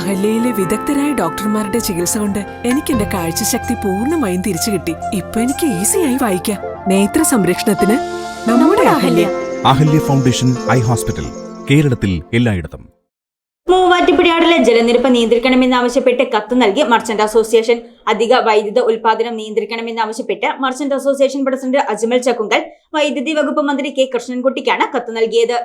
അഹല്യയിലെ വിദഗ്ധരായ ഡോക്ടർമാരുടെ ചികിത്സ കൊണ്ട് എനിക്ക് എന്റെ കാഴ്ചശക്തി പൂർണമായും തിരിച്ചു കിട്ടി. ഇപ്പൊ എനിക്ക് ഈസിയായി വായിക്കാം. നേത്ര സംരക്ഷണത്തിന് നമ്മുടെ Ahalya. Ahalya foundation eye hospital കേരളത്തിൽ എല്ലായിടത്തും. മൂവാറ്റുപുഴയാടിലെ ജലനിരപ്പ് നിയന്ത്രിക്കണമെന്നാവശ്യപ്പെട്ട് കത്ത് നൽകി മർച്ചന്റ് അസോസിയേഷൻ. അധിക വൈദ്യുത ഉൽപാദനം നിയന്ത്രിക്കണമെന്നാവശ്യപ്പെട്ട് merchant association president Ajmal Chakkungal വൈദ്യുതി വകുപ്പ് മന്ത്രി കെ കൃഷ്ണൻകുട്ടിക്കാണ് കത്ത് നൽകിയത്.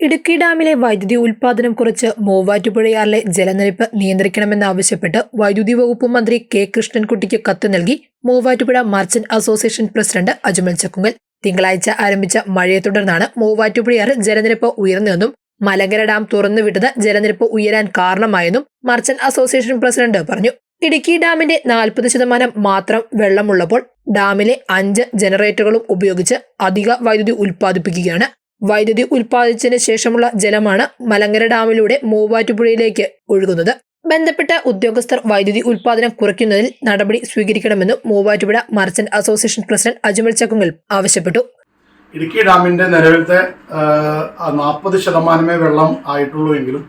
ഇടുക്കി ഡാമിലെ വൈദ്യുതി ഉൽപാദനം കുറച്ച് മൂവാറ്റുപുഴയാറിലെ ജലനിരപ്പ് നിയന്ത്രിക്കണമെന്നാവശ്യപ്പെട്ട് വൈദ്യുതി വകുപ്പ് മന്ത്രി കെ കൃഷ്ണൻകുട്ടിക്ക് കത്ത് നൽകി Muvattupuzha merchant association president Ajmal Chakkungal. തിങ്കളാഴ്ച ആരംഭിച്ച മഴയെ തുടർന്നാണ് മൂവാറ്റുപുഴയാറ് ജലനിരപ്പ് ഉയർന്നതെന്നും മലങ്കര ഡാം തുറന്നുവിട്ടത് ജലനിരപ്പ് ഉയരാൻ കാരണമായെന്നും മർച്ചന്റ് അസോസിയേഷൻ പ്രസിഡന്റ് പറഞ്ഞു. ഇടുക്കി ഡാമിന്റെ നാൽപ്പത് ശതമാനം മാത്രം വെള്ളമുള്ളപ്പോൾ ഡാമിലെ അഞ്ച് ജനറേറ്ററുകളും ഉപയോഗിച്ച് അധിക വൈദ്യുതി ഉൽപ്പാദിപ്പിക്കുകയാണ്. വൈദ്യുതി ഉൽപ്പാദിച്ചതിന് ശേഷമുള്ള ജലമാണ് മലങ്കര ഡാമിലൂടെ മൂവാറ്റുപുഴയിലേക്ക് ഒഴുകുന്നത്. ബന്ധപ്പെട്ട ഉദ്യോഗസ്ഥർ വൈദ്യുതി ഉൽപ്പാദനം കുറയ്ക്കുന്നതിൽ നടപടി സ്വീകരിക്കണമെന്നും Muvattupuzha merchant association president Ajmal Chakkungal ആവശ്യപ്പെട്ടു. ഇടുക്കി ഡാമിന്റെ നിലവിലത്തെ നാൽപ്പത് ശതമാനമേ വെള്ളം ആയിട്ടുള്ളൂ എങ്കിലും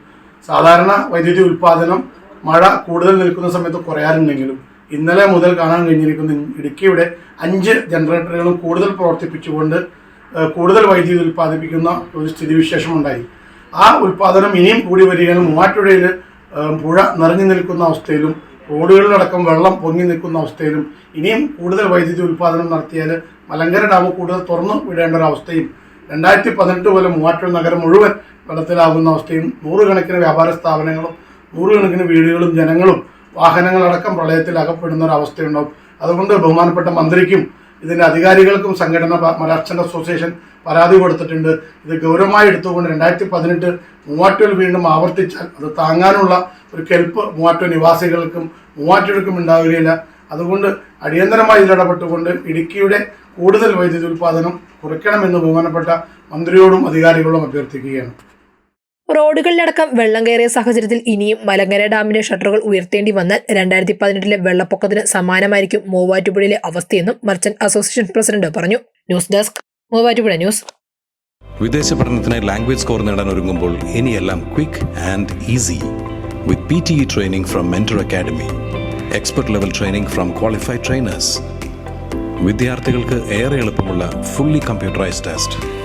സാധാരണ വൈദ്യുതി ഉൽപ്പാദനം മഴ കൂടുതൽ നിൽക്കുന്ന സമയത്ത് കുറയാറുണ്ടെങ്കിലും ഇന്നലെ മുതൽ കാണാൻ കഴിഞ്ഞിരിക്കുന്ന ഇടുക്കിയുടെ അഞ്ച് ജനറേറ്ററുകളും കൂടുതൽ പ്രവർത്തിപ്പിച്ചുകൊണ്ട് കൂടുതൽ വൈദ്യുതി ഉൽപ്പാദിപ്പിക്കുന്ന ഒരു സ്ഥിതിവിശേഷം ഉണ്ടായി ആ ഉൽപ്പാദനം ഇനിയും കൂടി വരികയാണ്. മൂവാറ്റുപുഴയിൽ പുഴ നിറഞ്ഞു നിൽക്കുന്ന അവസ്ഥയിലും റോഡുകളിലടക്കം വെള്ളം പൊങ്ങി നിൽക്കുന്ന അവസ്ഥയിലും ഇനിയും കൂടുതൽ വൈദ്യുതി ഉൽപ്പാദനം നടത്തിയാൽ മലങ്കര ഡാം കൂടുതൽ തുറന്നു വിടേണ്ട ഒരു അവസ്ഥയും രണ്ടായിരത്തി പതിനെട്ട് പോലെ മൂവാറ്റുപുഴ നഗരം മുഴുവൻ വെള്ളത്തിലാകുന്ന അവസ്ഥയും നൂറുകണക്കിന് വ്യാപാര സ്ഥാപനങ്ങളും നൂറുകണക്കിന് വീടുകളും ജനങ്ങളും വാഹനങ്ങളടക്കം പ്രളയത്തിൽ അകപ്പെടുന്ന ഒരു അവസ്ഥയുണ്ടാവും. അതുകൊണ്ട് ബഹുമാനപ്പെട്ട മന്ത്രിക്കും ഇതിന്റെ അധികാരികൾക്കും സംഘടന മലർച്ചൻ അസോസിയേഷൻ പരാതി കൊടുത്തിട്ടുണ്ട്. ഇത് ഗൗരവമായി എടുത്തുകൊണ്ട് രണ്ടായിരത്തി പതിനെട്ട് മൂവാറ്റുകൾ വീണ്ടും ആവർത്തിച്ചാൽ അത് താങ്ങാനുള്ള ഒരു കെൽപ്പ് മൂവാറ്റു നിവാസികൾക്കും മൂവാറ്റുകൾക്കും ഉണ്ടാവുകയില്ല. അതുകൊണ്ട് അടിയന്തരമായി ഇതിലിടപെട്ടുകൊണ്ട് ഇടുക്കിയുടെ കൂടുതൽ വൈദ്യുതി ഉൽപ്പാദനം കുറയ്ക്കണമെന്ന് ബഹുമാനപ്പെട്ട മന്ത്രിയോടും അധികാരികളോടും അഭ്യർത്ഥിക്കുകയാണ്. റോഡുകളിലടക്കം വെള്ളം കയറിയ സാഹചര്യത്തിൽ ഇനിയും മലങ്കര ഡാമിന്റെ ഷട്ടറുകൾ ഉയർത്തേണ്ടി വന്നാൽ രണ്ടായിരത്തി പതിനെട്ടിലെ വെള്ളപ്പൊക്കത്തിന് സമാനമായിരിക്കും മൂവാറ്റുപുഴയിലെ അവസ്ഥയെന്നും മർച്ചന്റ് അസോസിയേഷൻ പ്രസിഡന്റ് പറഞ്ഞു. News desk Muvattupuzha news. വിദേശ പഠനത്തിന് ലാംഗ്വേജ് സ്കോർ നേടാൻ ഒരുങ്ങുമ്പോൾ ഇനിയെല്ലാം quick and easy. With P T E training from Mentor Academy expert level training from qualified trainers. വിദ്യാർത്ഥികൾക്ക് ഏറെ എളുപ്പമുള്ള ഫുള്ളി കമ്പ്യൂട്ടറൈസ്ഡ് ടെസ്റ്റ്.